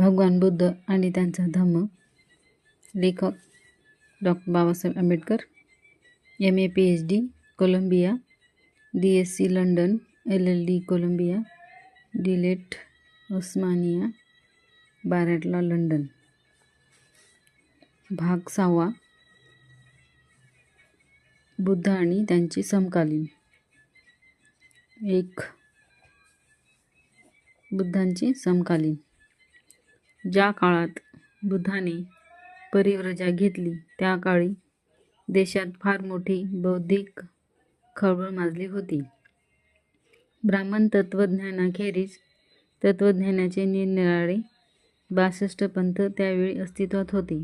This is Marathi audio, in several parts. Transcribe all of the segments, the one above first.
भगवान बुद्ध आणि त्यांचा धम्म. लेखक doctor Babasaheb Ambedkar M A P H D Columbia D S C London L L D Columbia D Litt Osmania bar at law London. भाग सहावा. बुद्ध आणि त्यांची समकालीन. एक. बुद्धांची समकालीन. ज्या काळात बुद्धाने परिव्रजा घेतली त्या काळी देशात फार मोठी बौद्धिक खळबळ माजली होती. ब्राह्मण तत्त्वज्ञानाखेरीज तत्त्वज्ञानाचे निरनिराळे बासष्ट पंथ त्यावेळी अस्तित्वात होते.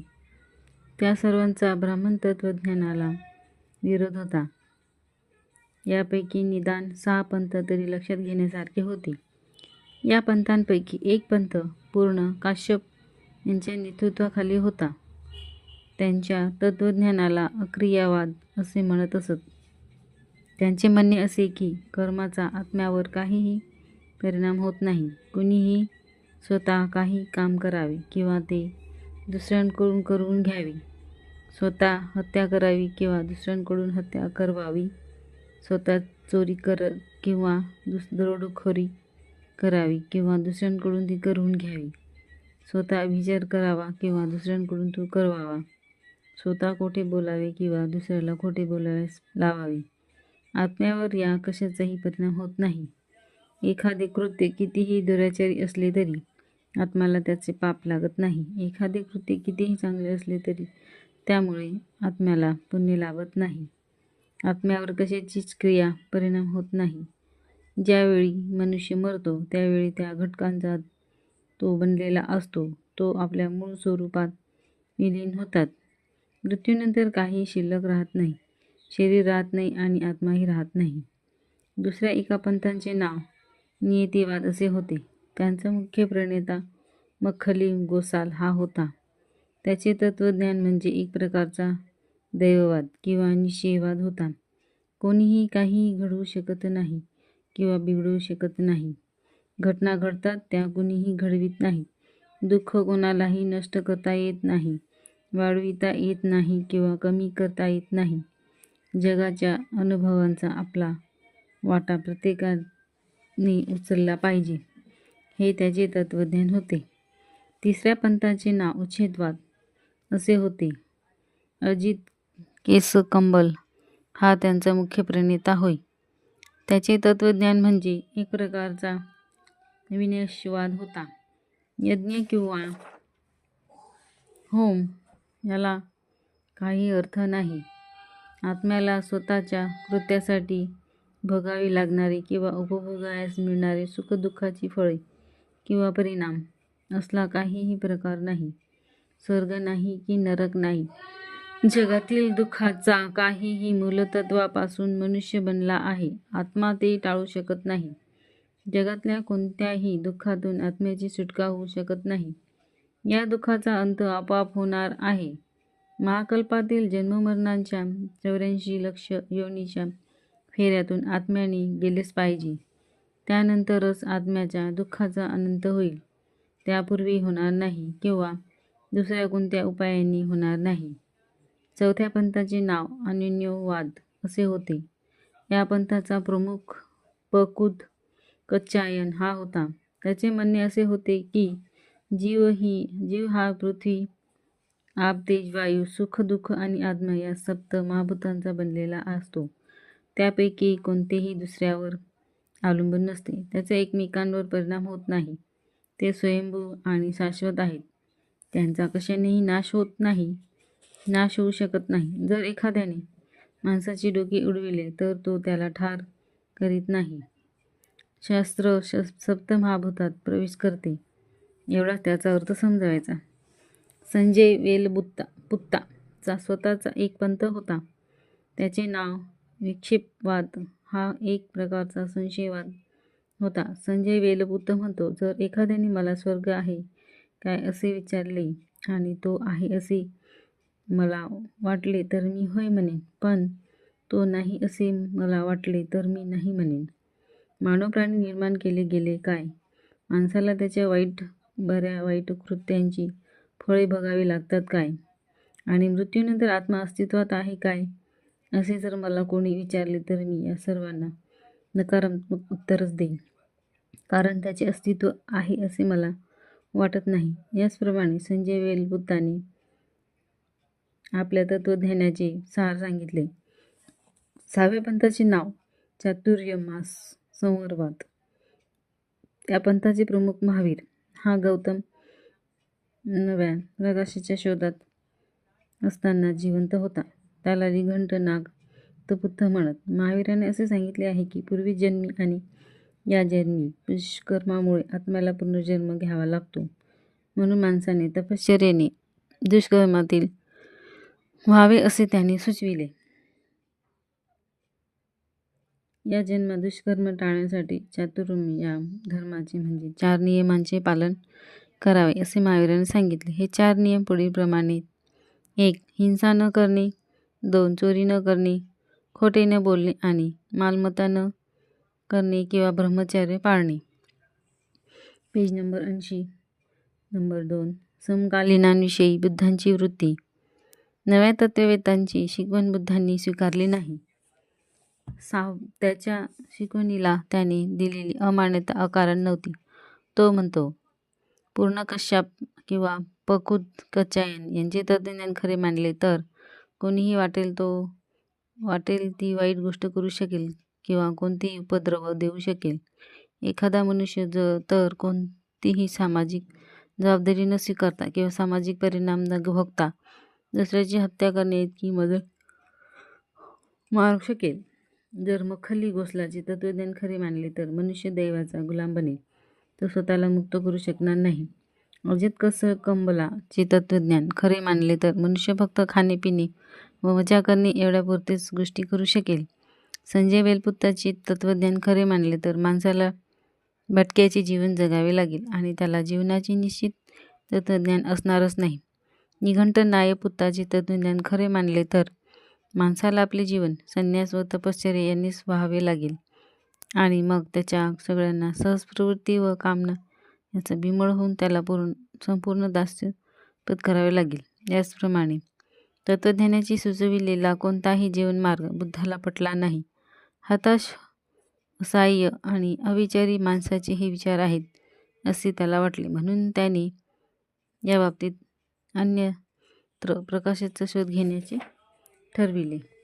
त्या सर्वांचा ब्राह्मण तत्त्वज्ञानाला विरोध होता. यापैकी निदान सहा पंथ तरी लक्षात घेण्यासारखे होते. या पंथांपैकी एक पंथ पूर्ण काश्यप यांच्या नेतृत्वाखाली होता. त्यांच्या तत्त्वज्ञानाला अक्रियावाद असे म्हणत असत. त्यांचे म्हणणे असे की कर्माचा आत्म्यावर काहीही परिणाम होत नाही. कुणीही स्वतः काही काम करावे किंवा ते दुसऱ्यांकडून करून घ्यावे. स्वतः हत्या करावी किंवा दुसऱ्यांकडून हत्या करवावी. स्वतः चोरी कर किंवा दुस दरोडखोरी करावी किंवा दुसऱ्यांकडून ती करून घ्यावी. स्वतः विचार करावा किंवा दुसऱ्यांकडून तो करवावा. स्वतः खोटे बोलावे किंवा दुसऱ्याला खोटे बोलाव्यास लावावे. आत्म्यावर या कशाचाही परिणाम होत नाही. एखादे कृत्य कितीही दुराचारी असले तरी आत्म्याला त्याचे पाप लागत नाही. एखादे कृत्य कितीही चांगले असले तरी त्यामुळे आत्म्याला पुण्य लाभत नाही. आत्म्यावर कशाचीच क्रिया परिणाम होत नाही. ज्यावेळी मनुष्य मरतो त्यावेळी त्या घटकांचा तो बनलेला असतो तो आपल्या मूळ स्वरूपात विलीन होतात. मृत्यूनंतर काही शिल्लक राहत नाही. शरीर राहत नाही आणि आत्माही राहत नाही. दुसऱ्या एका पंथांचे नाव नियतिवाद असे होते. त्यांचा मुख्य प्रणेता मखली गोसाल हा होता. त्याचे तत्त्वज्ञान म्हणजे एक प्रकारचा दैववाद किंवा निश्चयवाद होता. कोणीही काहीही घडवू शकत नाही. किंवा बिघडवू शकत नाही. घटना घडतात त्या कुणीही घडवीत नाही. दुःख कोणालाही नष्ट करता येत नाही. वाढविता येत नाही किंवा कमी करता येत नाही. जगाच्या अनुभवांचा आपला वाटा प्रत्येकाने उचलला पाहिजे. हे त्याचे तत्त्वज्ञान होते. तिसऱ्या पंथाचे नाव उच्छेदवाद असे होते. अजित केसकंबल हा त्यांचा मुख्य प्रणेता होय. त्याचे तत्त्वज्ञान म्हणजे एक प्रकारचा विनयशवाद होता. यज्ञ किंवा होम याला काही अर्थ नाही. आत्म्याला स्वतःच्या कृत्यासाठी भोगावी लागणारी किंवा उपभोगायास मिळणारी सुखदुःखाची फळे किंवा परिणाम असला काहीही प्रकार नाही. स्वर्ग नाही की नरक नाही. जगातील दुःखाचा काहीही मूलतत्वापासून मनुष्य बनला आहे. आत्मा ते टाळू शकत नाही. जगातल्या कोणत्याही दुःखातून आत्म्याची सुटका होऊ शकत नाही. या दुःखाचा अंत आपोआप होणार आहे. महाकल्पातील जन्ममरणांच्या चौऱ्याऐंशी लक्ष योनीच्या फेऱ्यातून आत्म्याने गेलेच पाहिजे. त्यानंतरच आत्म्याच्या दुःखाचा अनंत होईल. त्यापूर्वी होणार नाही किंवा दुसऱ्या कोणत्या उपायांनी होणार नाही. चौथ्या पंथाचे नाव अनन्यवाद असे होते. या पंथाचा प्रमुख पकुद कच्चायन हा होता. त्याचे म्हणणे असे होते की जीव ही जीव हा पृथ्वी आप तेज वायू सुख दुःख आणि आत्मा या सप्त महाभूतांचा बनलेला असतो. त्यापैकी कोणतेही दुसऱ्यावर अवलंबून नसते. त्याचा एकमेकांवर परिणाम होत नाही. ते स्वयंभू आणि शाश्वत आहेत. त्यांचा कशानेही नाश होत नाही. नाश होऊ शकत नाही. जर एखाद्याने माणसाची डोके उडविले तर तो त्याला ठार करीत नाही. शास्त्र श सप्तमहाभूतात प्रवेश करते. एवढा त्याचा अर्थ समजावायचा. संजय वेलबुत्ता पुत्ताचा स्वतःचा एक पंथ होता. त्याचे नाव विक्षेपवाद हा एक प्रकारचा संशयवाद होता. संजय वेलबुद्ध म्हणतो जर एखाद्याने मला स्वर्ग आहे काय असे विचारले आणि तो आहे असे मला वाटले तर मी होय म्हणेन पण तो नाही असे मला वाटले तर मी नाही म्हणेन. मानव प्राणी निर्माण केले गेले काय? माणसाला त्याच्या वाईट बऱ्या वाईट कृत्यांची फळे बघावी लागतात काय? आणि मृत्यूनंतर आत्मा अस्तित्वात आहे काय? असे जर मला कोणी विचारले तर मी या सर्वांना नकारात्मक उत्तरच देईन. कारण त्याचे अस्तित्व आहे असे मला वाटत नाही. याचप्रमाणे संजय वेलबुद्धांनी आपल्या तत्वज्ञानाचे सार सांगितले. सहाव्या पंथाचे नाव चातुर्य मास संवर्वाद त्या पंथाचे प्रमुख महावीर. हा गौतम नव्या प्रकाशाच्या शोधात असताना जिवंत होता. त्याला रिघंट नाग तपुत्थ म्हणत. महावीराने असे सांगितले आहे की पूर्वी जन्मी आणि या जन्मी दुष्कर्मामुळे आत्म्याला पुनर्जन्म घ्यावा लागतो. म्हणून माणसाने तपश्चर्येने दुष्कर्मातील व्हावे असे त्यांनी सुचविले. या जन्म दुष्कर्म टाळण्यासाठी चातुर्मी या धर्माचे म्हणजे चार नियमांचे पालन करावे असे महावीराने सांगितले. हे चार नियम पुढीलप्रमाणे एक हिंसा न करणे. दोन चोरी न करणे. खोटे न बोलणे आणि मालमत्ता न करणे किंवा ब्रह्मचर्य पाळणे. पेज नंबर ऐंशी नंबर दोन समकालीनांविषयी बुद्धांची वृत्ती. नव्या तत्ववेतांची शिकवण बुद्धांनी स्वीकारली नाही. साव त्याच्या शिकवणीला त्याने दिलेली अमान्यता अकारण नव्हती. तो म्हणतो पूर्ण कश्यप किंवा पकुद कचायन यांचे तत्वज्ञान खरे मानले तर कोणीही वाटेल तो वाटेल ती वाईट गोष्ट करू शकेल किंवा कोणतेही उपद्रव देऊ शकेल. एखादा मनुष्य ज तर कोणतीही सामाजिक जबाबदारी न स्वीकारता किंवा सामाजिक परिणाम न भोगता दुसऱ्याची हत्या करणे इतकी मदत मारू शकेल. जर मखली घोसलाचे तत्वज्ञान खरे मानले तर मनुष्य दैवाचा गुलाम बनेल तो स्वतःला मुक्त करू शकणार नाही. अजित कसं कंबलाचे तत्वज्ञान खरे मानले तर मनुष्य फक्त खाणे पिणे व मजा करणे एवढ्यापुरतेच गोष्टी करू शकेल. संजय वेलपुत्ताचे तत्वज्ञान खरे मानले तर माणसाला भटक्याचे जीवन जगावे लागेल आणि त्याला जीवनाचे निश्चित तत्वज्ञान असणारच नाही. निघंट नायपुत्ताचे तत्वज्ञान खरे मानले तर. माणसाला आपले जीवन संन्यास व तपश्चर्या यांनीच व्हावे लागेल. आणि मग त्याच्या सगळ्यांना सहज प्रवृत्ती व कामना याचं बिमळ होऊन त्याला पूर्ण संपूर्ण दास्य पत्करावे लागेल. याचप्रमाणे तत्त्वज्ञानाची सुचविलेला कोणताही जीवनमार्ग बुद्धाला पटला नाही. हताश असहाय्य आणि अविचारी माणसाचे हे विचार आहेत असे त्याला वाटले. म्हणून त्याने या अन्यत्र प्रकाशाचा शोध घेण्याचे ठरविले.